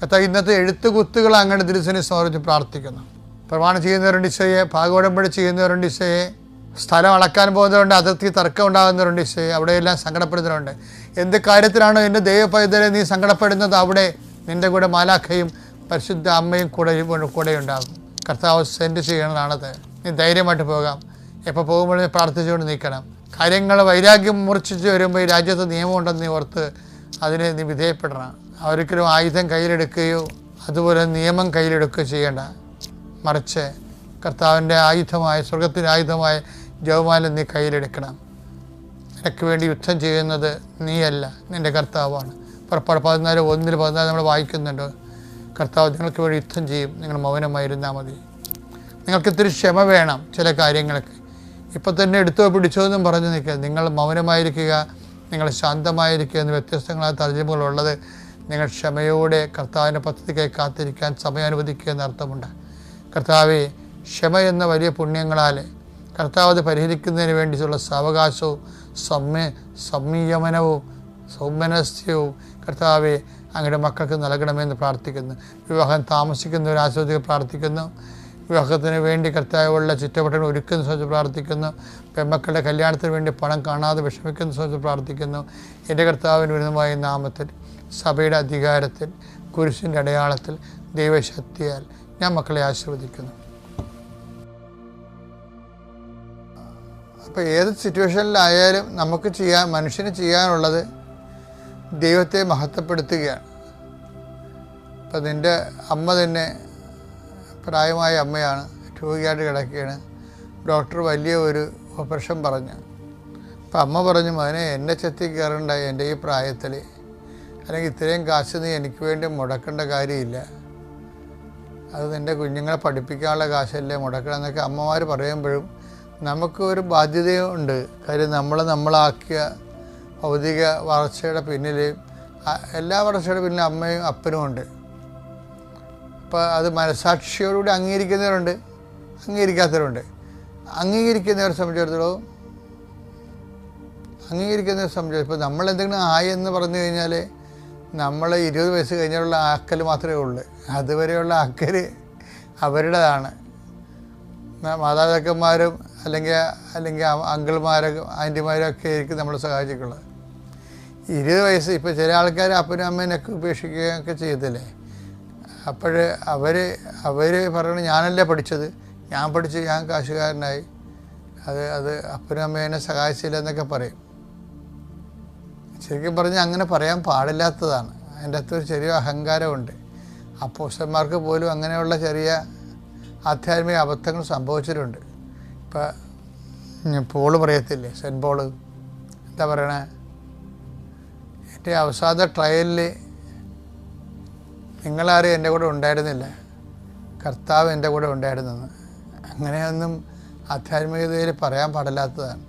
കർത്താവ് ഇന്നത്തെ എഴുത്തുകുത്തുകൾ അങ്ങയുടെ തിരുസനെ സ്മരിച്ച് പ്രാർത്ഥിക്കുന്നു. പ്രമാണം ചെയ്യുന്നവരുണ്ട് ഭാഗവടം ഭാഗോടമ്പടി ചെയ്യുന്നവരുണ്ട് ഇശയെ സ്ഥലം അളക്കാൻ പോകുന്നവരുണ്ട് അതിർത്തി തർക്കം ഉണ്ടാകുന്നവരുണ്ട് ഇശയെ അവിടെയെല്ലാം സങ്കടപ്പെടുന്നവരുണ്ട്. എന്ത് കാര്യത്തിലാണോ എന്റെ ദൈവപൈതലെ നീ സങ്കടപ്പെടുന്നത് അവിടെ നിന്റെ കൂടെ മാലാഖയും പരിശുദ്ധ അമ്മയും കൂടെ കൂടെ ഉണ്ടാകും. കർത്താവ് സെൻഡ് ചെയ്യണതാണത് നീ ധൈര്യമായിട്ട് പോകാം. എപ്പോൾ പോകുമ്പോൾ നീ പ്രാർത്ഥിച്ചുകൊണ്ട് നിൽക്കണം. കാര്യങ്ങൾ വൈരാഗ്യം മുറിച്ചു വരുമ്പോൾ ഈ രാജ്യത്ത് നിയമമുണ്ടെന്ന് നീ ഓർത്ത് അതിനെ നീ വിധേയപ്പെടണം. ഒരിക്കലും ആയുധം കയ്യിലെടുക്കുകയോ അതുപോലെ നിയമം കയ്യിലെടുക്കുകയോ ചെയ്യേണ്ട. മറിച്ച് കർത്താവിന്റെ ആയുധമായ സ്വർഗത്തിന്റെ ആയുധമായ ജവമാല നീ കയ്യിലെടുക്കണം. നിനക്ക് വേണ്ടി യുദ്ധം ചെയ്യുന്നത് നീയല്ല നിന്റെ കർത്താവാണ്. പുറപ്പാട് പതിനാല് ഒന്നിൽ പതിനാല് നമ്മൾ വായിക്കുന്നുണ്ട്. കർത്താവ് നിങ്ങൾക്ക് വേണ്ടി യുദ്ധം ചെയ്യും നിങ്ങൾ മൗനമായിരുന്നാൽ മതി. നിങ്ങൾക്ക് ഇത്തിരി ക്ഷമ വേണം ചില കാര്യങ്ങൾക്ക്. ഇപ്പം തന്നെ എടുത്തോ പിടിച്ചോ എന്നും പറഞ്ഞു നിൽക്കുക. നിങ്ങൾ മൗനമായിരിക്കുക നിങ്ങൾ ശാന്തമായിരിക്കുക എന്ന് വ്യത്യസ്തങ്ങളായ തർജമകളുള്ളത് നിങ്ങൾ ക്ഷമയോടെ കർത്താവിന്റെ പദ്ധതിക്കായി കാത്തിരിക്കാൻ സമയം അനുവദിക്കുക അർത്ഥമുണ്ട്. കർത്താവെ ക്ഷമ എന്ന വലിയ പുണ്യങ്ങളാൽ കർത്താവ് അത് പരിഹരിക്കുന്നതിന് വേണ്ടിയിട്ടുള്ള സാവകാശവും സമ്മ സംയമനവും സൗമനസ്യവും കർത്താവെ അങ്ങയുടെ മക്കൾക്ക് നൽകണമെന്ന് പ്രാർത്ഥിക്കുന്നു. വിവാഹം താമസിക്കുന്നവർ ആസ്വദിച്ച് പ്രാർത്ഥിക്കുന്നു. വിവാഹത്തിന് വേണ്ടി കർത്താവുള്ള ചുറ്റവട്ടങ്ങൾ ഒരുക്കുന്ന സംബന്ധിച്ച് പ്രാർത്ഥിക്കുന്നു. പെമ്മക്കളുടെ കല്യാണത്തിന് വേണ്ടി പണം കാണാതെ വിഷമിക്കുന്ന സംബന്ധിച്ച് പ്രാർത്ഥിക്കുന്നു. എന്റെ കർത്താവിന് വിരുദ്ധമായ നാമത്തിൽ സഭയുടെ അധികാരത്തിൽ കുരിശിന്റെ അടയാളത്തിൽ ദൈവശക്തിയാൽ ഞാൻ മക്കളെ ആശീർവദിക്കുന്നു. അപ്പോൾ ഏത് സിറ്റുവേഷനിലായാലും നമുക്ക് ചെയ്യാൻ മനുഷ്യന് ചെയ്യാനുള്ളത് ദൈവത്തെ മഹത്വപ്പെടുത്തുകയാണ്. ഇപ്പം നിന്റെ അമ്മ തന്നെ പ്രായമായ അമ്മയാണ് രോഗിയായിട്ട് കിടക്കുകയാണ്. ഡോക്ടർ വലിയ ഒരു ഓപ്പറേഷൻ പറഞ്ഞു. അപ്പം അമ്മ പറഞ്ഞു മകനെ എന്നെ ചെത്തി കയറണ്ട എന്റെ ഈ പ്രായത്തിൽ അല്ലെങ്കിൽ ഇത്രയും കാശ് നീ എനിക്ക് വേണ്ടി മുടക്കേണ്ട കാര്യമില്ല. അത് നിന്റെ കുഞ്ഞുങ്ങളെ പഠിപ്പിക്കാനുള്ള കാശല്ലേ മുടക്കണം എന്നൊക്കെ അമ്മമാർ പറയുമ്പോഴും നമുക്ക് ഒരു ബാധ്യതയുണ്ട് കാര്യം നമ്മൾ നമ്മളാക്കിയ ഭൗതിക വളർച്ചയുടെ പിന്നിൽ എല്ലാ വളർച്ചയുടെ പിന്നിൽ അമ്മയും അപ്പനും ഉണ്ട്. അപ്പോൾ അത് മനസാക്ഷിയോടുകൂടി അംഗീകരിക്കുന്നവരുണ്ട് അംഗീകരിക്കാത്തവരുണ്ട്. അംഗീകരിക്കുന്നവരെ സംബന്ധിച്ചിടത്തോളം അംഗീകരിക്കുന്നവരെ സംബന്ധിച്ചിടത്തോളം ഇപ്പോൾ നമ്മൾ എന്തെങ്കിലും ആയി എന്ന് പറഞ്ഞു കഴിഞ്ഞാൽ നമ്മൾ ഇരുപത് വയസ്സ് കഴിഞ്ഞുള്ള ആക്കൽ മാത്രമേ ഉള്ളൂ. അതുവരെയുള്ള ആക്കൽ അവരുടേതാണ്. മാതാപിതാക്കന്മാരും അല്ലെങ്കിൽ അല്ലെങ്കിൽ അങ്കിൾമാരൊക്കെ ആന്റിമാരൊക്കെ ആയിരിക്കും നമ്മൾ സഹായിച്ചിട്ടുള്ളത്. ഇരുപത് വയസ്സ് ഇപ്പോൾ ചില ആൾക്കാർ അപ്പനും അമ്മേനൊക്കെ ഉപേക്ഷിക്കുകയൊക്കെ ചെയ്തില്ലേ? അപ്പോൾ അവർ അവർ പറയണ ഞാനല്ലേ പഠിച്ചത്. ഞാൻ പഠിച്ച് ഞാൻ കാശുകാരനായി. അത് അത് അപ്പനും അമ്മേനെ സഹായിച്ചില്ല എന്നൊക്കെ പറയും. ശരിക്കും പറഞ്ഞാൽ അങ്ങനെ പറയാൻ പാടില്ലാത്തതാണ്. അതിന്റെ അകത്ത് ഒരു ചെറിയ അഹങ്കാരമുണ്ട്. അപ്പോസ്റ്റന്മാർക്ക് പോലും അങ്ങനെയുള്ള ചെറിയ ആധ്യാത്മിക അബദ്ധങ്ങൾ സംഭവിച്ചിട്ടുണ്ട്. ഇപ്പം പോൾ പറയത്തില്ലേ സെന്റ് പോൾ? എന്താ പറയണേ? എന്റെ അവസാന ട്രയലിൽ നിങ്ങളാരും എന്റെ കൂടെ ഉണ്ടായിരുന്നില്ല. കർത്താവ് എന്റെ കൂടെ ഉണ്ടായിരുന്നെന്ന് അങ്ങനെയൊന്നും ആധ്യാത്മികതയിൽ പറയാൻ പാടില്ലാത്തതാണ്.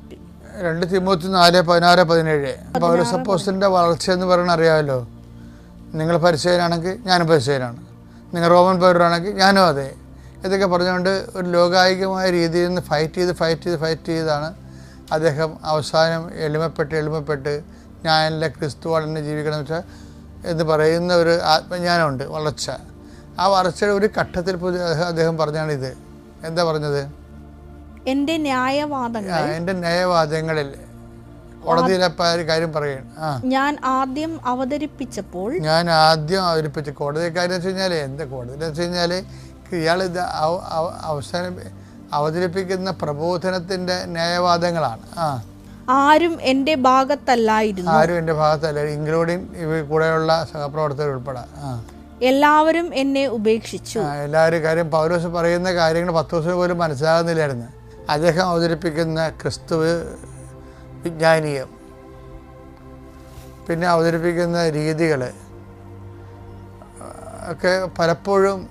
രണ്ട് തിമൂത്തി നാല് പതിനാറ് പതിനേഴ്. പൗരസപ്പോസിന്റെ വളർച്ച എന്ന് പറയുന്നത് അറിയാമല്ലോ. നിങ്ങൾ പരിചയനാണെങ്കിൽ ഞാനും പരിചയനാണ് നിങ്ങൾ റോമൻ പൗരനാണെങ്കിൽ ഞാനും അതെ. ഇതൊക്കെ പറഞ്ഞുകൊണ്ട് ഒരു ലോകായികമായ രീതിയിൽ നിന്ന് ഫൈറ്റ് ചെയ്ത് ഫൈറ്റ് ചെയ്ത് ഫൈറ്റ് ചെയ്താണ് അദ്ദേഹം അവസാനം എളിമപ്പെട്ട് എളിമപ്പെട്ട് ഞാനല്ല ക്രിസ്തു തന്നെ ജീവിക്കണം എന്ന് വെച്ചാൽ എന്ന് പറയുന്ന ഒരു ആത്മജ്ഞാനമുണ്ട് വളർച്ച. ആ വളർച്ചയുടെ ഒരു ഘട്ടത്തിൽ പോയി അദ്ദേഹം പറഞ്ഞാണ് ഇത് എന്താ പറഞ്ഞത്? എന്റെ ന്യായവാദങ്ങൾ എന്റെ എന്റെ ന്യായവാദങ്ങളിൽ കോടതിയിലെ കാര്യം പറയുകയാണ് ഞാൻ ആദ്യം അവതരിപ്പിച്ചപ്പോൾ ഞാൻ ആദ്യം അവതരിപ്പിച്ച. കോടതി കാര്യം വെച്ച് കഴിഞ്ഞാൽ എന്താ കോടതി വെച്ച് കഴിഞ്ഞാൽ ഇയാൾ ഇത് അവ- അവ- അവസാനം അവതരിപ്പിക്കുന്ന പ്രബോധനത്തിന്റെ ന്യായവാദങ്ങളാണ്. ആ. ആരും എന്റെ ഭാഗത്തല്ലായിരുന്നു. ആരും എന്റെ ഭാഗത്തല്ല. ഇൻക്ലൂഡിങ് ഇവ കൂടെയുള്ള സഹപ്രവർത്തകർ ഉൾപ്പെടെ. എല്ലാവരും എന്നെ ഉപേക്ഷിച്ചു. എല്ലാവരും കാര്യം പൗലോസ് പറയുന്ന കാര്യങ്ങൾ പത്ത് ദിവസം പോലും മനസ്സിലാകുന്നില്ലായിരുന്നു. അദ്ദേഹം അവതരിപ്പിക്കുന്ന ക്രിസ്തു വിജ്ഞാനീയം പിന്നെ അവതരിപ്പിക്കുന്ന രീതികൾ ഒക്കെ പലപ്പോഴും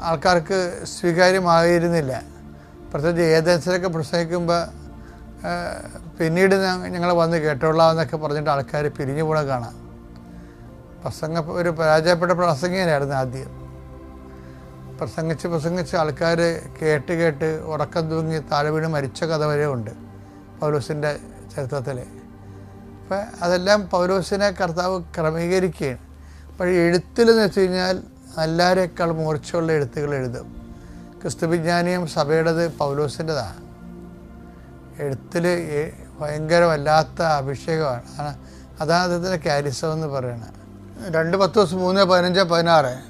ആൾക്കാർക്ക് സ്വീകാര്യമായിരുന്നില്ല. പ്രത്യേകിച്ച് ഏതൻസിലൊക്കെ പ്രസംഗിക്കുമ്പോൾ പിന്നീട് ഞങ്ങൾ വന്ന് കേട്ടോളാമെന്നൊക്കെ പറഞ്ഞിട്ട് ആൾക്കാർ പിരിഞ്ഞു പോണ കാണാം. പ്രസംഗ ഒരു പരാജയപ്പെട്ട പ്രസംഗികനായിരുന്നു ആദ്യം. പ്രസംഗിച്ച് പ്രസംഗിച്ച് ആൾക്കാർ കേട്ട് കേട്ട് ഉറക്കം തൂങ്ങി താഴെ വീണ് മരിച്ച കഥ വരെ ഉണ്ട് പൗലോസിന്റെ ചരിത്രത്തിൽ അപ്പം അതെല്ലാം പൗലോസിനെ കർത്താവ് ക്രമീകരിക്കുകയാണ്. അപ്പോൾ എഴുത്തിലെന്ന് വെച്ച് കഴിഞ്ഞാൽ എല്ലാവരേക്കാൾ മൂർച്ചയുള്ള എഴുത്തുകൾ എഴുതും. ക്രിസ്തുവിജ്ഞാനിയും സഭയുടേത് പൗലോസിന്റെതാണ്. എഴുത്തിൽ ഭയങ്കരമല്ലാത്ത അഭിഷേകമാണ്. അതാണ് അദ്ദേഹത്തിന്റെ ക്യാരിസം എന്ന് പറയുന്നത്. രണ്ട് പത്ത് ദിവസം മൂന്ന് പതിനഞ്ച് പതിനാറ്.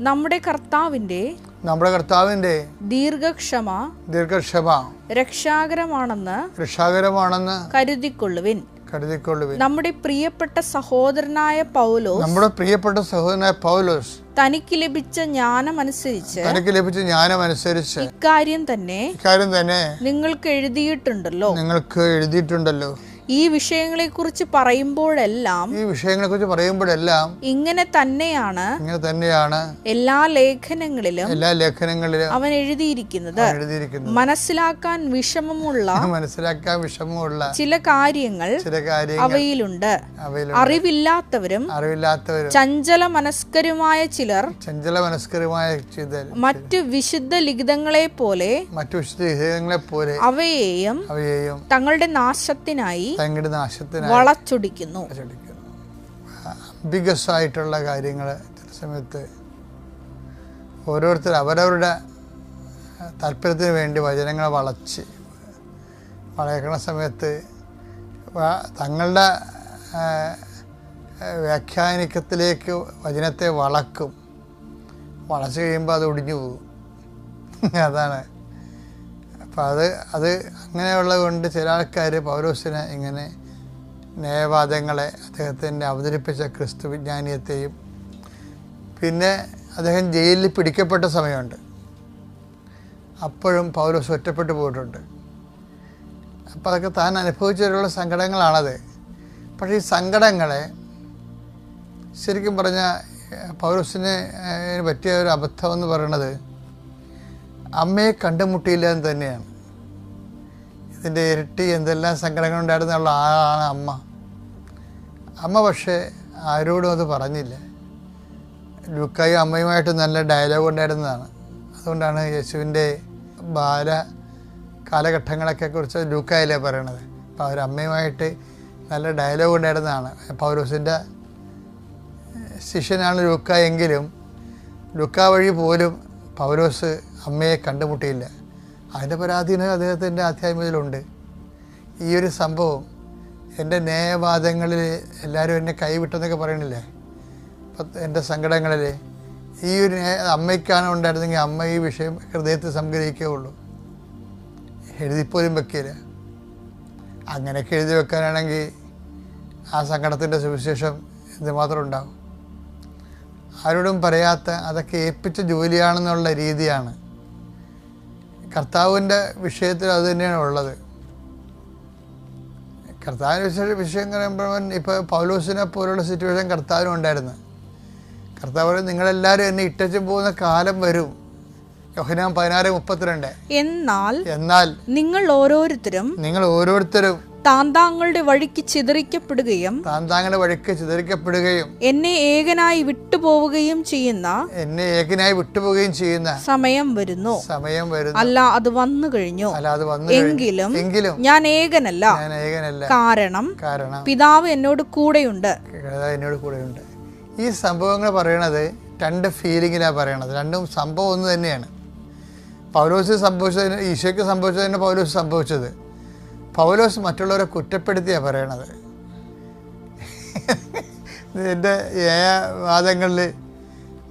നമ്മുടെ കർത്താവിന്റെ നമ്മുടെ കർത്താവിന്റെ ദീർഘക്ഷമ ദീർഘക്ഷമ രക്ഷാകരമാണെന്ന് രക്ഷാകരമാണെന്ന് കരുതിക്കൊള്ളുവിൻ. കരുതിക്കൊള്ളുവിൻ. നമ്മുടെ പ്രിയപ്പെട്ട സഹോദരനായ പൗലോസ് നമ്മുടെ പ്രിയപ്പെട്ട സഹോദരനായ പൗലോസ് തനിക്ക് ലഭിച്ച ജ്ഞാനമനുസരിച്ച് തനിക്ക് ലഭിച്ച ജ്ഞാനമനുസരിച്ച് ഇക്കാര്യം തന്നെ ഇക്കാര്യം തന്നെ നിങ്ങൾക്ക് എഴുതിയിട്ടുണ്ടല്ലോ. നിങ്ങൾക്ക് എഴുതിയിട്ടുണ്ടല്ലോ. ഈ വിഷയങ്ങളെ വിഷയങ്ങളെക്കുറിച്ച് പറയുമ്പോഴെല്ലാം ഈ വിഷയങ്ങളെ വിഷയങ്ങളെക്കുറിച്ച് പറയുമ്പോഴെല്ലാം ഇങ്ങനെ തന്നെയാണ് ഇങ്ങനെ തന്നെയാണ് എല്ലാ ലേഖനങ്ങളിലും എല്ലാ ലേഖനങ്ങളിലും അവൻ എഴുതിയിരിക്കുന്നത്. എഴുതിയിരിക്കുന്നത്. മനസ്സിലാക്കാൻ വിഷമമുള്ള മനസ്സിലാക്കാൻ വിഷമമുള്ള ചില കാര്യങ്ങൾ ചില കാര്യങ്ങൾ അവയിലുണ്ട്. അറിവില്ലാത്തവരും അറിവില്ലാത്തവരും ചഞ്ചല മനസ്കരുമായ ചിലർ ചഞ്ചല മനസ്കരുമായ ചിലർ മറ്റു വിശുദ്ധ ലിഖിതങ്ങളെ പോലെ മറ്റു വിശുദ്ധ ലിഖിതങ്ങളെ പോലെ അവയെയും അവയെയും തങ്ങളുടെ നാശത്തിനായി തങ്ങളുടെ നാശത്തിനായി വളച്ചൊടിക്കുന്നു. ചടിക്കുന്നു ആയിട്ടുള്ള കാര്യങ്ങൾ ചില സമയത്ത് ഓരോരുത്തർ അവരവരുടെ താല്പര്യത്തിന് വേണ്ടി വചനങ്ങൾ വളച്ച് വളയക്കുന്ന സമയത്ത് തങ്ങളുടെ വ്യാഖ്യാനിക്കത്തിലേക്ക് വചനത്തെ വളക്കും. വളച്ച് കഴിയുമ്പോൾ അത് ഒടിഞ്ഞു പോകും. അതാണ് അപ്പം അത് അത് അങ്ങനെയുള്ളത് കൊണ്ട് ചില ആൾക്കാർ പൗരോസിനെ ഇങ്ങനെ ന്യായവാദങ്ങളെ അദ്ദേഹത്തിന്റെ അവതരിപ്പിച്ച ക്രിസ്തു വിജ്ഞാനീയത്തെയും പിന്നെ അദ്ദേഹം ജയിലിൽ പിടിക്കപ്പെട്ട സമയമുണ്ട്. അപ്പോഴും പൗലോസ് ഒറ്റപ്പെട്ടു പോയിട്ടുണ്ട്. അപ്പോൾ അതൊക്കെ താൻ അനുഭവിച്ചവരുള്ള സങ്കടങ്ങളാണത്. പക്ഷേ ഈ സങ്കടങ്ങളെ ശരിക്കും പറഞ്ഞാൽ പൗരസിന് പറ്റിയ ഒരു അബദ്ധം എന്ന് പറയുന്നത് അമ്മയെ കണ്ടുമുട്ടിയില്ല എന്ന് തന്നെയാണ്. ഇതിന്റെ ഇരട്ടി എന്തെല്ലാം സങ്കടങ്ങൾ ഉണ്ടായിരുന്നുള്ള ആളാണ് അമ്മ. അമ്മ പക്ഷേ ആരോടും അത് പറഞ്ഞില്ല. ലുക്കായി അമ്മയുമായിട്ട് നല്ല ഡയലോഗ് ഉണ്ടായിരുന്നതാണ്. അതുകൊണ്ടാണ് യേശുവിന്റെ ബാല കാലഘട്ടങ്ങളൊക്കെ കുറിച്ച് ലൂക്കായല്ലേ പറയണത്. അപ്പോൾ അവർ അമ്മയുമായിട്ട് നല്ല ഡയലോഗ് ഉണ്ടായിരുന്നതാണ്. പൗരൂസിന്റെ ശിഷ്യനാണ് ലുക്ക എങ്കിലും ലുക്ക വഴി പോലും പൗലോസ് അമ്മയെ കണ്ടുമുട്ടിയില്ല. അതിന്റെ പരാധീനം അദ്ദേഹത്തിന്റെ ആധ്യാത്മികതയിലുണ്ട്. ഈ ഒരു സംഭവം എന്റെ ന്യായവാദങ്ങളിൽ എല്ലാവരും എന്നെ കൈവിട്ടെന്നൊക്കെ പറയണില്ലേ? അപ്പം എന്റെ സങ്കടങ്ങളിൽ ഈ ഒരു അമ്മയ്ക്കാണ് ഉണ്ടായിരുന്നെങ്കിൽ അമ്മ ഈ വിഷയം ഹൃദയത്തിൽ സംഗ്രഹിക്കുകയുള്ളൂ എഴുതിപ്പോലും വെക്കില്ല. അങ്ങനെയൊക്കെ എഴുതി വെക്കാനാണെങ്കിൽ ആ സങ്കടത്തിന്റെ സുവിശേഷം എന്തുമാത്രം ഉണ്ടാവും. ആരോടും പറയാത്ത അതൊക്കെ ഏൽപ്പിച്ച ജോലിയാണെന്നുള്ള രീതിയാണ് കർത്താവിന്റെ വിഷയത്തിൽ അത് തന്നെയാണ് ഉള്ളത്. കർത്താവിന്റെ വിഷയ വിഷയം പറയുമ്പോൾ ഇപ്പോൾ പൗലോസിനെ പോലുള്ള സിറ്റുവേഷൻ കർത്താവിനും ഉണ്ടായിരുന്നു. കർത്താവ് പറയും നിങ്ങളെല്ലാവരും എന്നെ ഇട്ടച്ചു പോകുന്ന കാലം വരും. യോഹനാൻ പതിനാറ് മുപ്പത്തിരണ്ട്. എന്നാൽ എന്നാൽ നിങ്ങൾ ഓരോരുത്തരും നിങ്ങൾ ഓരോരുത്തരും താന്താങ്ങളുടെ വഴിക്ക് ചിതറിക്കപ്പെടുകയും താന്താങ്ങളുടെ വഴിക്ക് ചിതറിക്കപ്പെടുകയും എന്നെ ഏകനായി വിട്ടുപോവുകയും ചെയ്യുന്ന എന്നെ ഏകനായി വിട്ടുപോവുകയും ചെയ്യുന്ന സമയം വരുന്നു. സമയം വരുന്നു. അല്ല അത് വന്നു കഴിഞ്ഞു. അല്ല അത് വന്നു എങ്കിലും എങ്കിലും ഞാൻ ഏകനല്ല. ഞാൻ ഏകനല്ല. കാരണം കാരണം പിതാവ് എന്നോട് കൂടെയുണ്ട്. എന്നോട് കൂടെയുണ്ട്. ഈ സംഭവങ്ങൾ പറയണത് രണ്ട് ഫീലിങ്ങിലാണ് പറയണത്. രണ്ടും സംഭവം ഒന്ന് തന്നെയാണ്. പൗലോസ് സംഭവിച്ചതിന് ഈശോയ്ക്ക് സംഭവിച്ചതിന് പൗലോസ് സംഭവിച്ചത്. പൗലോസ് മറ്റുള്ളവരെ കുറ്റപ്പെടുത്തിയാണ് പറയണത്. എന്റെ വാദങ്ങളിൽ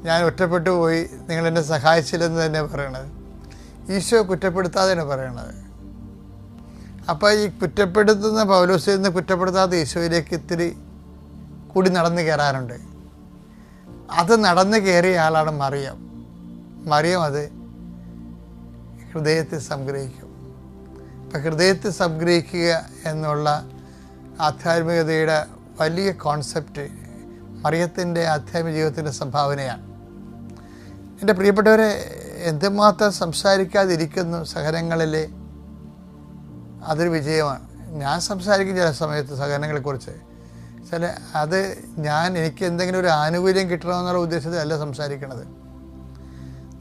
ഞാൻ ഒറ്റപ്പെട്ടു പോയി നിങ്ങൾ എന്നെ സഹായിച്ചില്ലെന്ന് തന്നെ പറയണത്. ഈശോ കുറ്റപ്പെടുത്താതെയാണ് പറയണത്. അപ്പോൾ ഈ കുറ്റപ്പെടുത്തുന്ന പൗലോസിൽ നിന്ന് കുറ്റപ്പെടുത്താത്ത ഈശോയിലേക്ക് ഇത്തിരി കൂടി നടന്നു കയറാനുണ്ട്. അത് നടന്നു കയറിയ ആളാണ് മറിയം. മറിയം അത് ഹൃദയത്തിൽ സംഗ്രഹിക്കും. അപ്പം ഹൃദയത്തിൽ സംഗ്രഹിക്കുക എന്നുള്ള ആധ്യാത്മികതയുടെ വലിയ കോൺസെപ്റ്റ് മറിയത്തിന്റെ ആധ്യാത്മിക ജീവിതത്തിന്റെ സംഭാവനയാണ്. എന്റെ പ്രിയപ്പെട്ടവരെ എന്തുമാത്രം സംസാരിക്കാതിരിക്കുന്നു സഹനങ്ങളിൽ അതൊരു വിജയമാണ്. ഞാൻ സംസാരിക്കും ചില സമയത്ത് സഹനങ്ങളെക്കുറിച്ച്. ചില അത് ഞാൻ എനിക്ക് എന്തെങ്കിലും ഒരു ആനുകൂല്യം കിട്ടണമെന്നുള്ള ഉദ്ദേശത്തിലല്ല സംസാരിക്കണത്.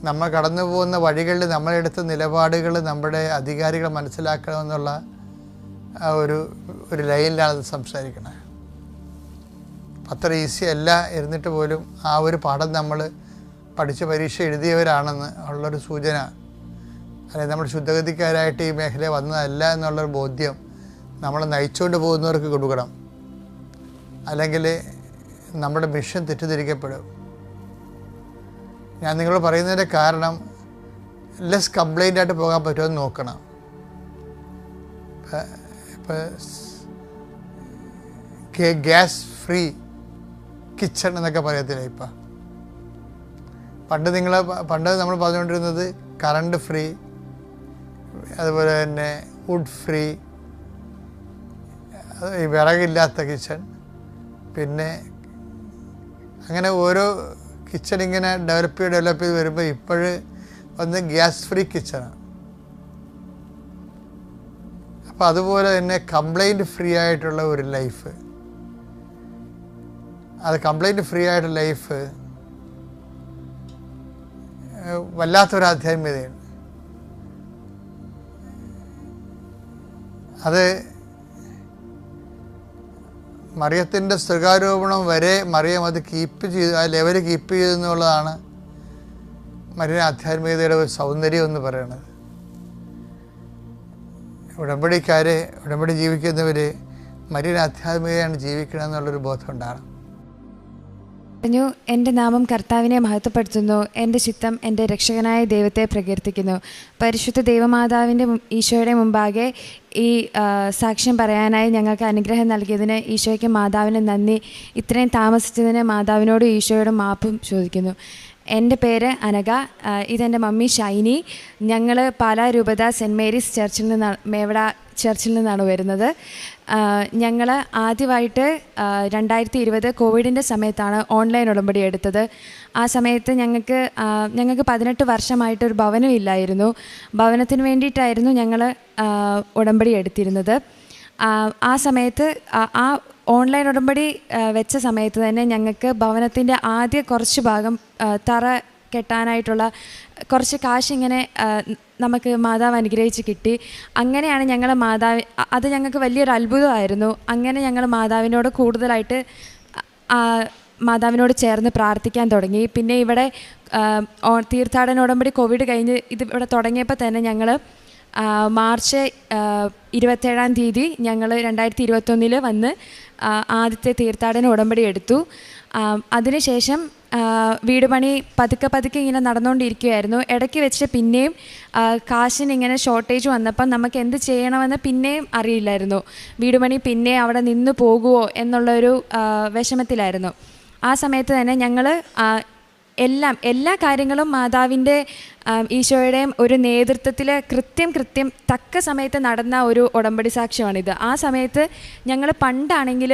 നമ്മൾ കടന്നു പോകുന്ന വഴികളിൽ നമ്മളെടുത്ത നിലപാടുകൾ നമ്മുടെ അധികാരികൾ മനസ്സിലാക്കണമെന്നുള്ള ആ ഒരു ഒരു ലൈനിലാണ് അത് സംസാരിക്കുന്നത് അത്ര ഈസി അല്ല ഇരുന്നിട്ട് പോലും ആ ഒരു പാഠം നമ്മൾ പഠിച്ച് പരീക്ഷ എഴുതിയവരാണെന്ന് ഉള്ളൊരു സൂചന. അല്ലെങ്കിൽ നമ്മൾ ശുദ്ധഗതിക്കാരായിട്ട് ഈ മേഖല വന്നതല്ല എന്നുള്ളൊരു ബോധ്യം നമ്മളെ നയിച്ചുകൊണ്ട് പോകുന്നവർക്ക് കൊടുക്കണം. അല്ലെങ്കിൽ നമ്മുടെ മിഷൻ തെറ്റിദ്ധരിക്കപ്പെടും. ഞാൻ നിങ്ങളോട് പറയുന്നതിന്റെ കാരണം ലെസ് കംപ്ലൈന്റ് ആയിട്ട് പോകാൻ പറ്റുമെന്ന് നോക്കണം. ഇപ്പം ഗ്യാസ് ഫ്രീ കിച്ചൺ എന്നൊക്കെ പറയത്തില്ല ഇപ്പം? പണ്ട് നിങ്ങൾ പണ്ട് നമ്മൾ പറഞ്ഞുകൊണ്ടിരുന്നത് കറണ്ട് ഫ്രീ അതുപോലെ തന്നെ വുഡ് ഫ്രീ വിറകില്ലാത്ത കിച്ചൺ പിന്നെ അങ്ങനെ ഓരോ കിച്ചൺ ഇങ്ങനെ ഡെവലപ്പ് ചെയ്ത് ഡെവലപ്പ് ചെയ്ത് വരുമ്പോൾ ഇപ്പോഴ് വന്ന് ഗ്യാസ് ഫ്രീ കിച്ചണാണ് അപ്പോൾ അതുപോലെ തന്നെ കംപ്ലൈന്റ് ഫ്രീ ആയിട്ടുള്ള ഒരു ലൈഫ് അത് കംപ്ലൈന്റ് ഫ്രീ ആയിട്ട് ലൈഫ് വല്ലാത്തൊരു ആധ്യാത്മികതയാണ് അത് മറിയത്തിന്റെ സ്ത്രീകാരോപണം വരെ മറിയം അത് കീപ്പ് ചെയ്ത് ആ ലെവൽ കീപ്പ് ചെയ്തു എന്നുള്ളതാണ് മറിയ ആധ്യാത്മികതയുടെ ഒരു സൗന്ദര്യം എന്ന് പറയുന്നത്. ഉടമ്പടിക്കാരെ ഉടമ്പടി ജീവിക്കുന്നവർ മരിയൻ ആധ്യാത്മികതയാണ് ജീവിക്കണം എന്നുള്ളൊരു ബോധം ഉണ്ടാകണം. പറഞ്ഞു എന്റെ നാമം കർത്താവിനെ മഹത്വപ്പെടുത്തുന്നു. എന്റെ ചിത്തം എന്റെ രക്ഷകനായ ദൈവത്തെ പ്രകീർത്തിക്കുന്നു. പരിശുദ്ധ ദൈവമാതാവിന്റെ ഈശോയുടെ മുമ്പാകെ ഈ സാക്ഷ്യം പറയാനായി ഞങ്ങൾക്ക് അനുഗ്രഹം നൽകിയതിന് ഈശോയ്ക്ക് മാതാവിന് നന്ദി. ഇത്രയും താമസിച്ചതിന് മാതാവിനോടും ഈശോയോടും മാപ്പും ചോദിക്കുന്നു. എന്റെ പേര് അനഘ. ആ, ഇതെന്റെ മമ്മി ഷൈനി. ഞങ്ങൾ പാലാ രൂപത സെന്റ് മേരീസ് ചർച്ചിൽ നിന്നാണ് മേവട ചർച്ചിൽ നിന്നാണ് വരുന്നത്. ഞങ്ങൾ ആദ്യമായിട്ട് രണ്ടായിരത്തി ഇരുപത് കോവിഡിന്റെ സമയത്താണ് ഓൺലൈൻ ഉടമ്പടി എടുത്തത്. ആ സമയത്ത് ഞങ്ങൾക്ക് ഞങ്ങൾക്ക് പതിനെട്ട് വർഷമായിട്ടൊരു ഭവനം ഇല്ലായിരുന്നു. ഭവനത്തിന് വേണ്ടിയിട്ടായിരുന്നു ഞങ്ങൾ ഉടമ്പടി എടുത്തിരുന്നത്. ആ, സമയത്ത് ആ ഓൺലൈൻ ഉടമ്പടി വെച്ച സമയത്ത് തന്നെ ഞങ്ങൾക്ക് ഭവനത്തിന്റെ ആദ്യ കുറച്ച് ഭാഗം തറ കെട്ടാനായിട്ടുള്ള കുറച്ച് കാശ് ഇങ്ങനെ നമുക്ക് മാതാവ് അനുഗ്രഹിച്ച് കിട്ടി. അങ്ങനെയാണ് ഞങ്ങൾ മാതാവ് അത് ഞങ്ങൾക്ക് വലിയൊരു അത്ഭുതമായിരുന്നു. അങ്ങനെ ഞങ്ങൾ മാതാവിനോട് കൂടുതലായിട്ട് മാതാവിനോട് ചേർന്ന് പ്രാർത്ഥിക്കാൻ തുടങ്ങി. പിന്നെ ഇവിടെ തീർത്ഥാടന ഉടമ്പടി കോവിഡ് കഴിഞ്ഞ് ഇത് ഇവിടെ തുടങ്ങിയപ്പോൾ തന്നെ ഞങ്ങൾ മാർച്ച് ഇരുപത്തേഴാം തീയതി ഞങ്ങൾ രണ്ടായിരത്തി ഇരുപത്തൊന്നിൽ വന്ന് ആദ്യത്തെ തീർത്ഥാടന ഉടമ്പടി എടുത്തു. അതിനുശേഷം വീട് പണി പതുക്കെ പതുക്കെ ഇങ്ങനെ നടന്നുകൊണ്ടിരിക്കുകയായിരുന്നു ഇടയ്ക്ക് വെച്ച് പിന്നെയും കാശിന് ഇങ്ങനെ ഷോർട്ടേജ് വന്നപ്പം നമുക്ക് എന്ത് ചെയ്യണമെന്ന് പിന്നെയും അറിയില്ലായിരുന്നു. വീട് പണി പിന്നെ അവിടെ നിന്ന് പോകുമോ എന്നുള്ളൊരു വിഷമത്തിലായിരുന്നു. ആ സമയത്ത് തന്നെ ഞങ്ങൾ എല്ലാം എല്ലാ കാര്യങ്ങളും മാതാവിന്റെ ഈശോയുടെയും ഒരു നേതൃത്വത്തിൽ കൃത്യം കൃത്യം തക്ക സമയത്ത് നടന്ന ഒരു ഉടമ്പടി സാക്ഷ്യമാണിത്. ആ സമയത്ത് ഞങ്ങൾ പണ്ടാണെങ്കിൽ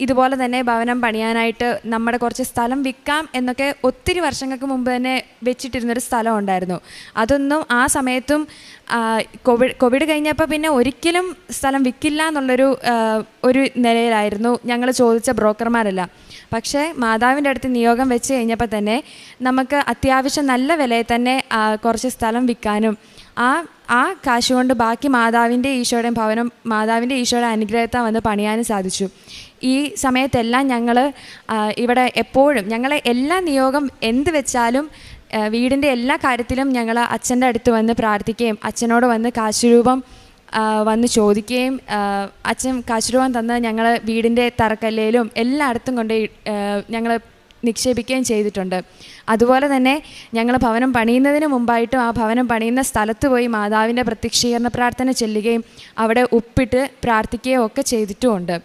ഇതുപോലെ തന്നെ ഭവനം പണിയാനായിട്ട് നമ്മുടെ കുറച്ച് സ്ഥലം വിൽക്കാം എന്നൊക്കെ ഒത്തിരി വർഷങ്ങൾക്ക് മുമ്പ് തന്നെ വെച്ചിട്ടിരുന്നൊരു സ്ഥലം ഉണ്ടായിരുന്നു. അതൊന്നും ആ സമയത്തും കോവിഡ് കോവിഡ് കഴിഞ്ഞപ്പോൾ പിന്നെ ഒരിക്കലും സ്ഥലം വിൽക്കില്ല എന്നുള്ളൊരു ഒരു നിലയിലായിരുന്നു ഞങ്ങൾ ചോദിച്ച ബ്രോക്കർമാരെല്ലാം. പക്ഷേ മാതാവിന്റെ അടുത്ത് നിയോഗം വെച്ച് കഴിഞ്ഞപ്പോൾ തന്നെ നമുക്ക് അത്യാവശ്യം നല്ല വിലയിൽ തന്നെ കുറച്ച് സ്ഥലം വിൽക്കാനും ആ ആ കാശ് കൊണ്ട് ബാക്കി മാതാവിന്റെ ഈശോയുടെയും ഭവനം മാതാവിന്റെ ഈശോയുടെ അനുഗ്രഹത്താൽ വന്ന് പണിയാനും സാധിച്ചു. ഈ സമയത്തെല്ലാം ഞങ്ങൾ ഇവിടെ എപ്പോഴും ഞങ്ങളെ എല്ലാ നിയോഗം എന്ത് വെച്ചാലും വീടിന്റെ എല്ലാ കാര്യത്തിലും ഞങ്ങൾ അച്ഛന്റെ അടുത്ത് വന്ന് പ്രാർത്ഥിക്കുകയും അച്ഛനോട് വന്ന് കാശുരൂപം വന്ന് ചോദിക്കുകയും അച്ഛൻ കാശുരൂപം തന്ന് ഞങ്ങൾ വീടിന്റെ തറക്കല്ലേലും എല്ലായിടത്തും കൊണ്ട് ഞങ്ങൾ നിക്ഷേപിക്കുകയും ചെയ്തിട്ടുണ്ട്. അതുപോലെ തന്നെ ഞങ്ങൾ ഭവനം പണിയുന്നതിന് മുമ്പായിട്ടും ആ ഭവനം പണിയുന്ന സ്ഥലത്ത് പോയി മാതാവിന്റെ പ്രത്യക്ഷീകരണ പ്രാർത്ഥന ചെല്ലുകയും അവിടെ ഉപ്പിട്ട് പ്രാർത്ഥിക്കുകയും ഒക്കെ ചെയ്തിട്ടുമുണ്ട്.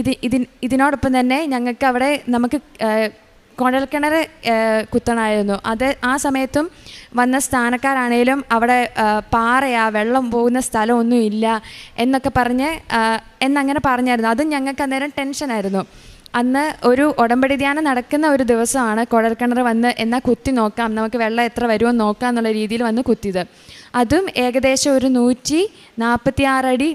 ഇത് ഇതിൻ ഇതിനോടൊപ്പം തന്നെ ഞങ്ങൾക്ക് അവിടെ നമുക്ക് കുഴൽക്കിണർ കുത്തണമായിരുന്നു. അത് ആ സമയത്തും വന്ന സ്ഥാനക്കാരാണേലും അവിടെ പാറയാ വെള്ളം പോകുന്ന സ്ഥലമൊന്നുമില്ല എന്നൊക്കെ പറഞ്ഞ് എന്നങ്ങനെ പറഞ്ഞായിരുന്നു. അതും ഞങ്ങൾക്ക് അന്നേരം ടെൻഷനായിരുന്നു. അന്ന് ഒരു ഉടമ്പടി ധ്യാനം നടക്കുന്ന ഒരു ദിവസമാണ് കുഴൽക്കിണർ വന്ന് എന്നാൽ കുത്തി നോക്കാം. നമുക്ക് വെള്ളം എത്ര വരുമോ നോക്കാം എന്നുള്ള രീതിയിൽ വന്ന് കുത്തിയത്. അതും ഏകദേശം ഒരു നൂറ്റി നാൽപ്പത്തി ആറടി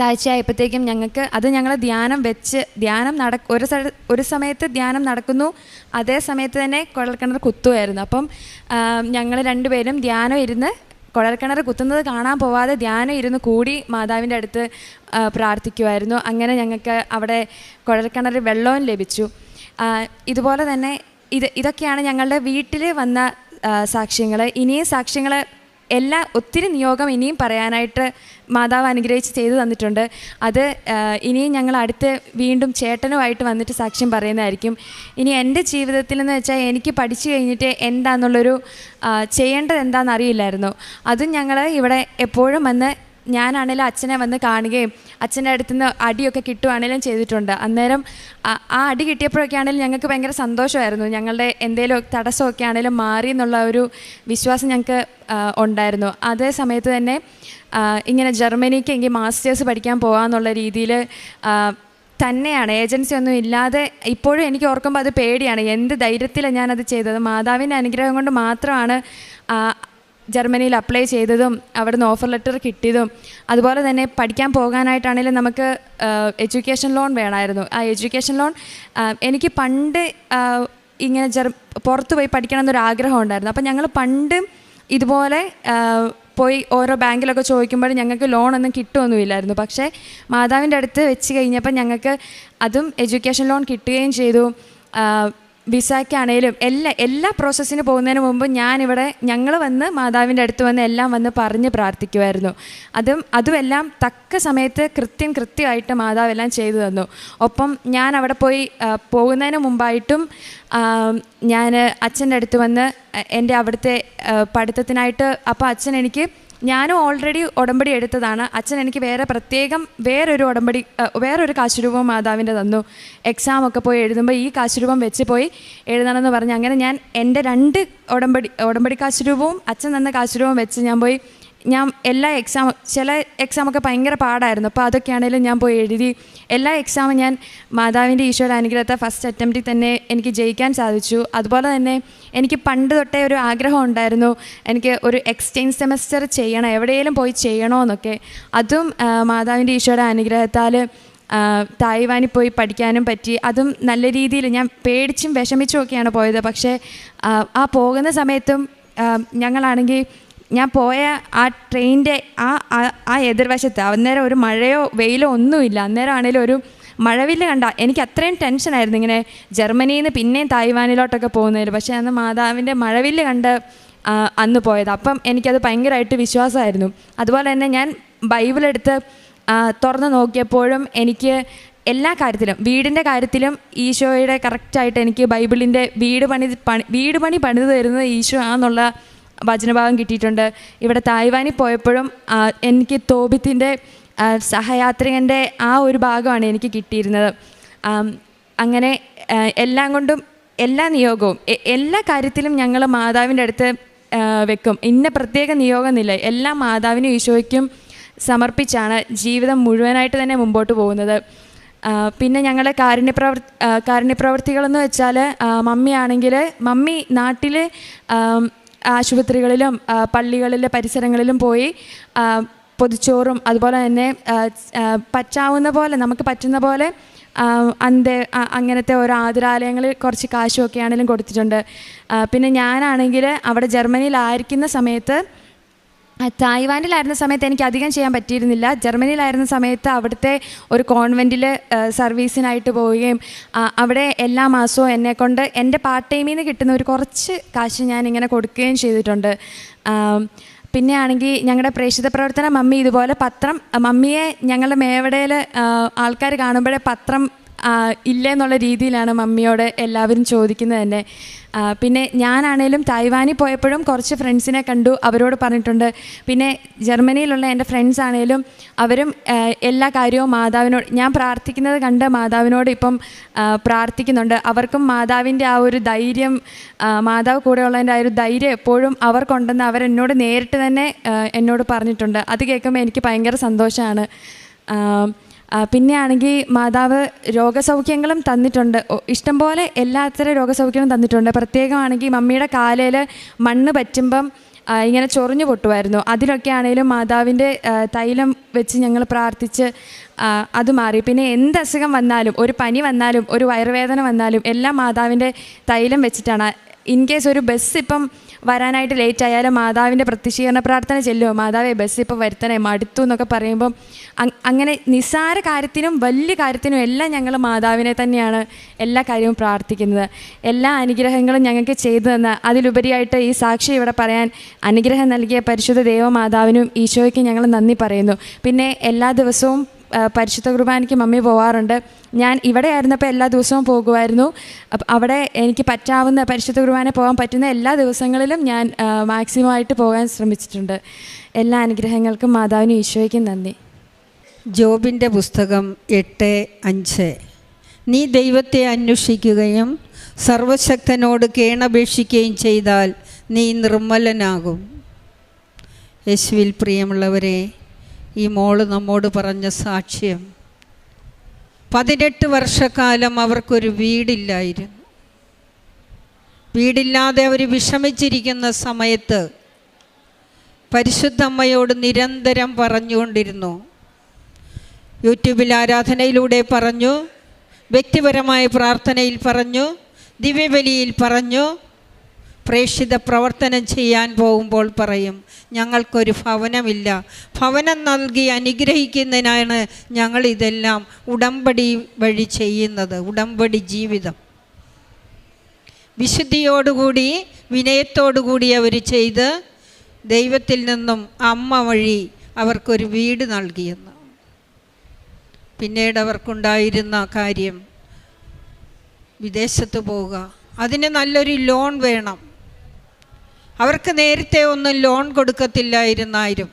താഴ്ചയായപ്പോഴത്തേക്കും ഞങ്ങൾക്ക് അത് ഞങ്ങൾ ധ്യാനം വെച്ച് ധ്യാനം നട ഒരു ഒരു സമയത്ത് ധ്യാനം നടക്കുന്നു. അതേ സമയത്ത് തന്നെ കുഴൽക്കിണർ കുത്തുമായിരുന്നു അപ്പം ഞങ്ങൾ രണ്ടുപേരും ധ്യാനം ഇരുന്ന് കുഴൽക്കിണർ കുത്തുന്നത് കാണാൻ പോവാതെ ധ്യാനം ഇരുന്ന് കൂടി മാതാവിന്റെ അടുത്ത് പ്രാർത്ഥിക്കുമായിരുന്നു അങ്ങനെ ഞങ്ങൾക്ക് അവിടെ കുഴൽക്കിണർ വെള്ളവും ലഭിച്ചു. ഇതുപോലെ തന്നെ ഇത് ഇതൊക്കെയാണ് ഞങ്ങളുടെ വീട്ടിൽ വന്ന സാക്ഷ്യങ്ങൾ ഇനിയും സാക്ഷ്യങ്ങൾ എല്ലാ ഒത്തിരി നിയോഗം ഇനിയും പറയാനായിട്ട് മാതാവ് അനുഗ്രഹിച്ച് ചെയ്തു തന്നിട്ടുണ്ട്. അത് ഇനിയും ഞങ്ങൾ അടുത്ത് വീണ്ടും ചേട്ടനുമായിട്ട് വന്നിട്ട് സാക്ഷ്യം പറയുന്നതായിരിക്കും. ഇനി എന്റെ ജീവിതത്തിൽ എന്ന് വെച്ചാൽ എനിക്ക് പഠിച്ചു കഴിഞ്ഞിട്ട് എന്താണെന്നുള്ളൊരു ചെയ്യേണ്ടത് എന്താണെന്ന് അറിയില്ലായിരുന്നു അതും ഞങ്ങൾ ഇവിടെ എപ്പോഴും വന്ന് ഞാനാണേലും അച്ഛനെ വന്ന് കാണുകയും അച്ഛന്റെ അടുത്ത് നിന്ന് അടിയൊക്കെ കിട്ടുവാണേലും ചെയ്തിട്ടുണ്ട്. അന്നേരം ആ- അടി കിട്ടിയപ്പോഴൊക്കെ ഞങ്ങൾക്ക് ഭയങ്കര സന്തോഷമായിരുന്നു. ഞങ്ങളുടെ എന്തെങ്കിലും തടസ്സമൊക്കെ ആണെങ്കിലും മാറി എന്നുള്ള ഒരു വിശ്വാസം ഞങ്ങൾക്ക് ഉണ്ടായിരുന്നു. അതേ സമയത്ത് തന്നെ ഇങ്ങനെ ജർമ്മനിക്ക് എങ്കിൽ മാസ്റ്റേഴ്സ് പഠിക്കാൻ പോകാമെന്നുള്ള രീതിയിൽ തന്നെയാണ്. ഏജൻസി ഒന്നും ഇല്ലാതെ ഇപ്പോഴും എനിക്ക് ഓർക്കുമ്പോൾ അത് പേടിയാണ്. എന്ത് ധൈര്യത്തിലാണ് ഞാനത് ചെയ്തത്? മാതാവിന്റെ അനുഗ്രഹം കൊണ്ട് മാത്രമാണ് ജർമ്മനിയിൽ അപ്ലൈ ചെയ്തതും അവിടുന്ന് ഓഫർ ലെറ്റർ കിട്ടിയതും. അതുപോലെ തന്നെ പഠിക്കാൻ പോകാനായിട്ടാണെങ്കിലും നമുക്ക് എഡ്യൂക്കേഷൻ ലോൺ വേണമായിരുന്നു. ആ എഡ്യൂക്കേഷൻ ലോൺ എനിക്ക് പണ്ട് ഇങ്ങനെ ജർ പുറത്ത് പോയി പഠിക്കണം എന്നൊരു ആഗ്രഹം ഉണ്ടായിരുന്നു. അപ്പം ഞങ്ങൾ പണ്ട് ഇതുപോലെ പോയി ഓരോ ബാങ്കിലൊക്കെ ചോദിക്കുമ്പോൾ ഞങ്ങൾക്ക് ലോണൊന്നും കിട്ടുമൊന്നുമില്ലായിരുന്നു പക്ഷേ മാതാവിന്റെ അടുത്ത് വെച്ച് കഴിഞ്ഞപ്പോൾ ഞങ്ങൾക്ക് അതും എഡ്യൂക്കേഷൻ ലോൺ കിട്ടുകയും ചെയ്തു. വിസയ്ക്കാണേലും എല്ലാ എല്ലാ പ്രോസസ്സിന് പോകുന്നതിന് മുമ്പ് ഞാനിവിടെ ഞങ്ങൾ വന്ന് മാതാവിന്റെ അടുത്ത് വന്ന് എല്ലാം വന്ന് പറഞ്ഞ് പ്രാർത്ഥിക്കുമായിരുന്നു അതും അതുമെല്ലാം തക്ക സമയത്ത് കൃത്യം കൃത്യമായിട്ട് മാതാവ് എല്ലാം ചെയ്തു തന്നു. ഒപ്പം ഞാൻ അവിടെ പോയി പോകുന്നതിന് മുമ്പായിട്ടും ഞാൻ അച്ഛന്റെ അടുത്ത് വന്ന് എന്റെ അവിടുത്തെ പഠിത്തത്തിനായിട്ട് അപ്പോൾ അച്ഛൻ എനിക്ക് ഞാനും ഓൾറെഡി ഉടമ്പടി എടുത്തതാണ്. അച്ഛൻ എനിക്ക് വേറെ പ്രത്യേകം വേറൊരു ഉടമ്പടി വേറൊരു കാശുരൂപം മാതാവിന്റെ തന്നു. എക്സാം ഒക്കെ പോയി എഴുതുമ്പോൾ ഈ കാശുരൂപം വെച്ച് പോയി എഴുതണമെന്ന് പറഞ്ഞ് അങ്ങനെ ഞാൻ എന്റെ രണ്ട് ഉടമ്പടി ഉടമ്പടി കാശുരൂപവും അച്ഛൻ തന്ന കാശുരൂപം വെച്ച് ഞാൻ പോയി ഞാൻ എല്ലാ എക്സാം ചില എക്സാമൊക്കെ ഭയങ്കര പാടായിരുന്നു. അപ്പോൾ അതൊക്കെയാണെങ്കിലും ഞാൻ പോയി എഴുതി. എല്ലാ എക്സാമും ഞാൻ മാതാവിന്റെ ഈശോയുടെ അനുഗ്രഹത്തെ ഫസ്റ്റ് അറ്റംപ്റ്റിൽ തന്നെ എനിക്ക് ജയിക്കാൻ സാധിച്ചു. അതുപോലെ തന്നെ എനിക്ക് പണ്ട് തൊട്ടേ ഒരു ആഗ്രഹം ഉണ്ടായിരുന്നു. എനിക്ക് ഒരു എക്സ്ചേഞ്ച് സെമസ്റ്റർ ചെയ്യണം എവിടെയെങ്കിലും പോയി ചെയ്യണമെന്നൊക്കെ അതും മാതാവിന്റെ ഈശോയുടെ അനുഗ്രഹത്താൽ തായ്വാനിൽ പോയി പഠിക്കാനും പറ്റി. അതും നല്ല രീതിയിൽ ഞാൻ പേടിച്ചും വിഷമിച്ചും ഒക്കെയാണ് പോയത്. പക്ഷേ ആ, പോകുന്ന സമയത്തും ഞങ്ങളാണെങ്കിൽ ഞാൻ പോയ ആ ട്രെയിനിന്റെ ആ ആ- എതിർവശത്ത് അന്നേരം ഒരു മഴയോ വെയിലോ ഒന്നുമില്ല. അന്നേരം ആണെങ്കിലും ഒരു മഴവില്ല് കണ്ട എനിക്ക് അത്രയും ടെൻഷനായിരുന്നു ഇങ്ങനെ ജർമ്മനിയിൽ നിന്ന് പിന്നെയും തായ്വാനിലോട്ടൊക്കെ പോകുന്നതിൽ. പക്ഷേ അന്ന് മാതാവിന്റെ മഴവില്ല് കണ്ട് അന്ന് പോയത്. അപ്പം എനിക്കത് ഭയങ്കരമായിട്ട് വിശ്വാസമായിരുന്നു. അതുപോലെ തന്നെ ഞാൻ ബൈബിളെടുത്ത് തുറന്ന് നോക്കിയപ്പോഴും എനിക്ക് എല്ലാ കാര്യത്തിലും വീടിന്റെ കാര്യത്തിലും ഈശോയുടെ കറക്റ്റായിട്ട് എനിക്ക് ബൈബിളിന്റെ വീട് പണി വീട് പണി പണിത് തരുന്നത് ഈശോ ആണെന്നുള്ള വചനഭാഗം കിട്ടിയിട്ടുണ്ട്. ഇവിടെ തായ്വാനിൽ പോയപ്പോഴും എനിക്ക് തോബിത്തിന്റെ സഹയാത്രികന്റെ ആ ഒരു ഭാഗമാണ് എനിക്ക് കിട്ടിയിരുന്നത്. അങ്ങനെ എല്ലാം കൊണ്ടും എല്ലാ നിയോഗവും എല്ലാ കാര്യത്തിലും ഞങ്ങൾ മാതാവിന്റെ അടുത്ത് വെക്കും. ഇന്ന പ്രത്യേക നിയോഗമെന്നില്ല എല്ലാ മാതാവിനും ഈശോയ്ക്കും സമർപ്പിച്ചാണ് ജീവിതം മുഴുവനായിട്ട് തന്നെ മുമ്പോട്ട് പോകുന്നത്. പിന്നെ ഞങ്ങളുടെ കാരുണ്യപ്രവർ കാരുണ്യപ്രവർത്തികളെന്ന് വെച്ചാൽ മമ്മിയാണെങ്കിൽ മമ്മി നാട്ടിൽ ആശുപത്രികളിലും പള്ളികളിലെ പരിസരങ്ങളിലും പോയി പൊതിച്ചോറും അതുപോലെ തന്നെ പറ്റാവുന്ന പോലെ നമുക്ക് പറ്റുന്ന പോലെ അന്ത്യ അങ്ങനത്തെ ഓരോ ആതുരാലയങ്ങളിൽ കുറച്ച് കാശുമൊക്കെ ആണെങ്കിലും കൊടുത്തിട്ടുണ്ട്. പിന്നെ ഞാനാണെങ്കിൽ അവിടെ ജർമ്മനിയിലായിരിക്കുന്ന സമയത്ത് തായ്വാനിലായിരുന്ന സമയത്ത് എനിക്ക് അധികം ചെയ്യാൻ പറ്റിയിരുന്നില്ല. ജർമ്മനിയിലായിരുന്ന സമയത്ത് അവിടുത്തെ ഒരു കോൺവെന്റിൽ സർവീസിനായിട്ട് പോവുകയും അവിടെ എല്ലാ മാസവും എന്നെ കൊണ്ട് എന്റെ പാർട്ട് ടൈമിൽ നിന്ന് കിട്ടുന്ന ഒരു കുറച്ച് കാശ് ഞാൻ ഇങ്ങനെ കൊടുക്കുകയും ചെയ്തിട്ടുണ്ട്. പിന്നെ ആണെങ്കിൽ ഞങ്ങളുടെ പ്രേക്ഷിത പ്രവർത്തന മമ്മി ഇതുപോലെ പത്രം മമ്മിയെ ഞങ്ങളുടെ മേവടയിൽ ആൾക്കാർ കാണുമ്പോഴേ പത്രം ഇല്ലേ എന്നുള്ള രീതിയിലാണ് മമ്മിയോട് എല്ലാവരും ചോദിക്കുന്നത് തന്നെ. പിന്നെ ഞാനാണേലും തായ്വാനിൽ പോയപ്പോഴും കുറച്ച് ഫ്രണ്ട്സിനെ കണ്ടു അവരോട് പറഞ്ഞിട്ടുണ്ട്. പിന്നെ ജർമ്മനിയിലുള്ള എന്റെ ഫ്രണ്ട്സ് ആണേലും അവരും എല്ലാ കാര്യവും മാതാവിനോട് ഞാൻ പ്രാർത്ഥിക്കുന്നത് കണ്ട് മാതാവിനോട് ഇപ്പം പ്രാർത്ഥിക്കുന്നുണ്ട്. അവർക്കും മാതാവിന്റെ ആ ഒരു ധൈര്യം മാതാവ് കൂടെയുള്ളതിന്റെ ആ ഒരു ധൈര്യം എപ്പോഴും അവർക്കുണ്ടെന്ന് അവരെന്നോട് നേരിട്ട് തന്നെ എന്നോട് പറഞ്ഞിട്ടുണ്ട്. അത് കേൾക്കുമ്പോൾ എനിക്ക് ഭയങ്കര സന്തോഷമാണ്. ആ, പിന്നെ ആണെങ്കിൽ മാതാവ് രോഗസൗഖ്യങ്ങളും തന്നിട്ടുണ്ട്. ഇഷ്ടംപോലെ എല്ലാത്തരം രോഗസൗഖ്യങ്ങളും തന്നിട്ടുണ്ട്. പ്രത്യേകമാണെങ്കിൽ മമ്മിയുടെ കാലയിൽ മണ്ണ് പറ്റുമ്പം ഇങ്ങനെ ചൊറിഞ്ഞു പൊട്ടുമായിരുന്നു. അതിലൊക്കെ ആണെങ്കിലും മാതാവിന്റെ തൈലം വെച്ച് ഞങ്ങൾ പ്രാർത്ഥിച്ച് അത് മാറി. പിന്നെ എന്ത് അസുഖം വന്നാലും ഒരു പനി വന്നാലും ഒരു വയറുവേദന വന്നാലും എല്ലാം മാതാവിന്റെ തൈലം വെച്ചിട്ടാണ്. ഇൻ കേസ് ഒരു ബസ് ഇപ്പം വരാനായിട്ട് ലേറ്റ് ആയാലും മാതാവിന്റെ പ്രത്യക്ഷീകരണ പ്രാർത്ഥന ചെല്ലുമോ മാതാവേ ബസ് ഇപ്പോൾ വരുത്തണേ മടുത്തു എന്നൊക്കെ പറയുമ്പം അങ്ങനെ നിസ്സാര കാര്യത്തിനും വലിയ കാര്യത്തിനും എല്ലാം ഞങ്ങൾ മാതാവിനെ തന്നെയാണ് എല്ലാ കാര്യവും പ്രാർത്ഥിക്കുന്നത്. എല്ലാ അനുഗ്രഹങ്ങളും ഞങ്ങൾക്ക് ചെയ്തു തന്ന അതിലുപരിയായിട്ട് ഈ സാക്ഷി ഇവിടെ പറയാൻ അനുഗ്രഹം നൽകിയ പരിശുദ്ധ ദേവമാതാവിനും ഈശോയ്ക്കും ഞങ്ങൾ നന്ദി പറയുന്നു. പിന്നെ എല്ലാ ദിവസവും പരിശുദ്ധ കുർബാനയ്ക്ക് മമ്മി പോവാറുണ്ട്. ഞാൻ ഇവിടെ ആയിരുന്നപ്പോൾ എല്ലാ ദിവസവും പോകുമായിരുന്നു. അവിടെ എനിക്ക് പറ്റാവുന്ന പരിശുദ്ധ കുർബാന പോകാൻ പറ്റുന്ന എല്ലാ ദിവസങ്ങളിലും ഞാൻ മാക്സിമം ആയിട്ട് പോകാൻ ശ്രമിച്ചിട്ടുണ്ട്. എല്ലാ അനുഗ്രഹങ്ങൾക്കും മാതാവിനും ഈശോയ്ക്കും നന്ദി. ജോബിന്റെ പുസ്തകം എട്ട് അഞ്ച്. നീ ദൈവത്തെ അന്വേഷിക്കുകയും സർവശക്തനോട് കേണപേക്ഷിക്കുകയും ചെയ്താൽ നീ നിർമ്മലനാകും. യേശുവിൽ പ്രിയമുള്ളവരെ ഈ മോൾ നമ്മോട് പറഞ്ഞ സാക്ഷ്യം. പതിനെട്ട് വർഷക്കാലം അവർക്കൊരു വീടില്ലായിരുന്നു. വീടില്ലാതെ അവർ വിഷമിച്ചിരിക്കുന്ന സമയത്ത് പരിശുദ്ധമ്മയോട് നിരന്തരം പറഞ്ഞുകൊണ്ടിരുന്നു. യൂട്യൂബിൽ ആരാധനയിലൂടെ പറഞ്ഞു വ്യക്തിപരമായ പ്രാർത്ഥനയിൽ പറഞ്ഞു ദിവ്യബലിയിൽ പറഞ്ഞു പ്രേക്ഷിത പ്രവർത്തനം ചെയ്യാൻ പോകുമ്പോൾ പറയും ഞങ്ങൾക്കൊരു ഭവനമില്ല. ഭവനം നൽകി അനുഗ്രഹിക്കുന്നതിനാണ് ഞങ്ങൾ ഇതെല്ലാം ഉടമ്പടി വഴി ചെയ്യുന്നത് ഉടമ്പടി ജീവിതം. വിശുദ്ധിയോടുകൂടി വിനയത്തോടുകൂടി അവർ ചെയ്ത് ദൈവത്തിൽ നിന്നും അമ്മ വഴി അവർക്കൊരു വീട് നൽകിയെന്ന്. പിന്നീട് അവർക്കുണ്ടായിരുന്ന കാര്യം വിദേശത്ത് പോവുക. അതിന് നല്ലൊരു ലോൺ വേണം. അവർക്ക് നേരത്തെ ഒന്നും ലോൺ കൊടുക്കത്തില്ലായിരുന്നായിരും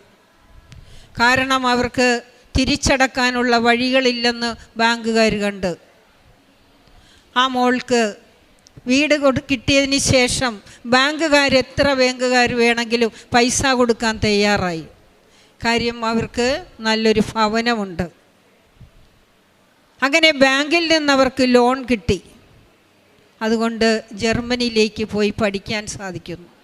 കാരണം അവർക്ക് തിരിച്ചടക്കാനുള്ള വഴികളില്ലെന്ന് ബാങ്കുകാർ കണ്ട്. ആ മോൾക്ക് വീട് കൊടു കിട്ടിയതിന് ശേഷം ബാങ്കുകാർ എത്ര ബാങ്കുകാർ വേണമെങ്കിലും പൈസ കൊടുക്കാൻ തയ്യാറായി. കാര്യം അവർക്ക് നല്ലൊരു ഭവനമുണ്ട്. അങ്ങനെ ബാങ്കിൽ നിന്ന് അവർക്ക് ലോൺ കിട്ടി. അതുകൊണ്ട് ജർമ്മനിയിലേക്ക് പോയി പഠിക്കാൻ സാധിക്കുന്നു.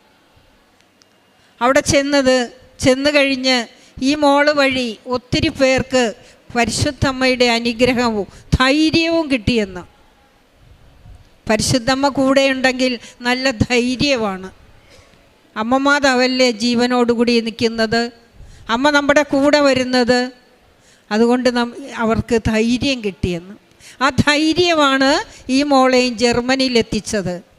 അവിടെ ചെന്നത് ചെന്ന് കഴിഞ്ഞ് ഈ മോൾ വഴി ഒത്തിരി പേർക്ക് പരിശുദ്ധമ്മയുടെ അനുഗ്രഹവും ധൈര്യവും കിട്ടിയെന്ന്. പരിശുദ്ധമ്മ കൂടെയുണ്ടെങ്കിൽ നല്ല ധൈര്യമാണ്. അമ്മമാതാവല്ലേ ജീവനോടുകൂടി നിൽക്കുന്നത്? അമ്മ നമ്മുടെ കൂടെ വരുന്നത്? അതുകൊണ്ട് നം അവർക്ക് ധൈര്യം കിട്ടിയെന്ന്. ആ ധൈര്യമാണ് ഈ മോളെയും ജർമ്മനിയിൽ എത്തിച്ചത്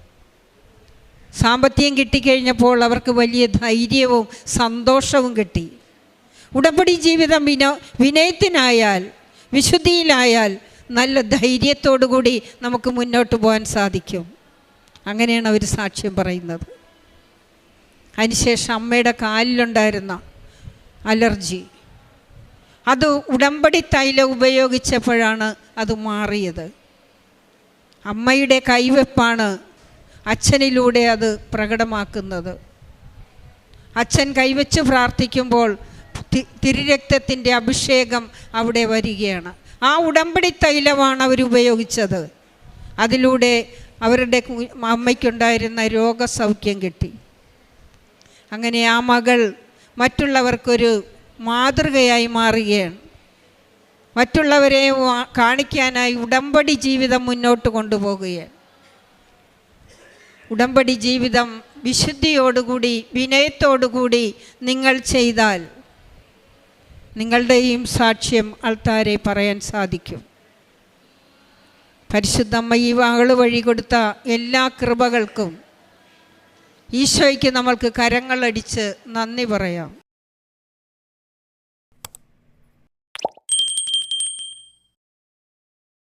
സാമ്പത്തികം കിട്ടിക്കഴിഞ്ഞപ്പോൾ അവർക്ക് വലിയ ധൈര്യവും സന്തോഷവും കിട്ടി. ഉടമ്പടി ജീവിതം വിനോ വിനയത്തിനായാൽ വിശുദ്ധിയിലായാൽ നല്ല ധൈര്യത്തോടു കൂടി നമുക്ക് മുന്നോട്ട് പോകാൻ സാധിക്കും. അങ്ങനെയാണ് അവർ സാക്ഷ്യം പറയുന്നത്. അതിനുശേഷം അമ്മയുടെ കാലിലുണ്ടായിരുന്ന അലർജി. അത് ഉടമ്പടി തൈലം ഉപയോഗിച്ചപ്പോഴാണ് അത് മാറിയത്. അമ്മയുടെ കൈവെപ്പാണ് അച്ഛനിലൂടെ അത് പ്രകടമാക്കുന്നത്. അച്ഛൻ കൈവച്ച് പ്രാർത്ഥിക്കുമ്പോൾ തിരുരക്തത്തിന്റെ അഭിഷേകം അവിടെ വരികയാണ്. ആ ഉടമ്പടി തൈലമാണ് അവർ ഉപയോഗിച്ചത്. അതിലൂടെ അവരുടെ അമ്മയ്ക്കുണ്ടായിരുന്ന രോഗസൗഖ്യം കിട്ടി. അങ്ങനെ ആ മകൾ മറ്റുള്ളവർക്കൊരു മാതൃകയായി മാറുകയാണ്. മറ്റുള്ളവരെ കാണിക്കാനായി ഉടമ്പടി ജീവിതം മുന്നോട്ട് കൊണ്ടുപോകുകയാണ്. ഉടമ്പടി ജീവിതം വിശുദ്ധിയോടുകൂടി വിനയത്തോടുകൂടി നിങ്ങൾ ചെയ്താൽ നിങ്ങളുടെയും സാക്ഷ്യം ആൾത്താരെ പറയാൻ സാധിക്കും. പരിശുദ്ധമ്മ ഈ വാൾ വഴി കൊടുത്ത എല്ലാ കൃപകൾക്കും ഈശോയ്ക്ക് നമ്മൾക്ക് കരങ്ങളടിച്ച് നന്ദി പറയാം.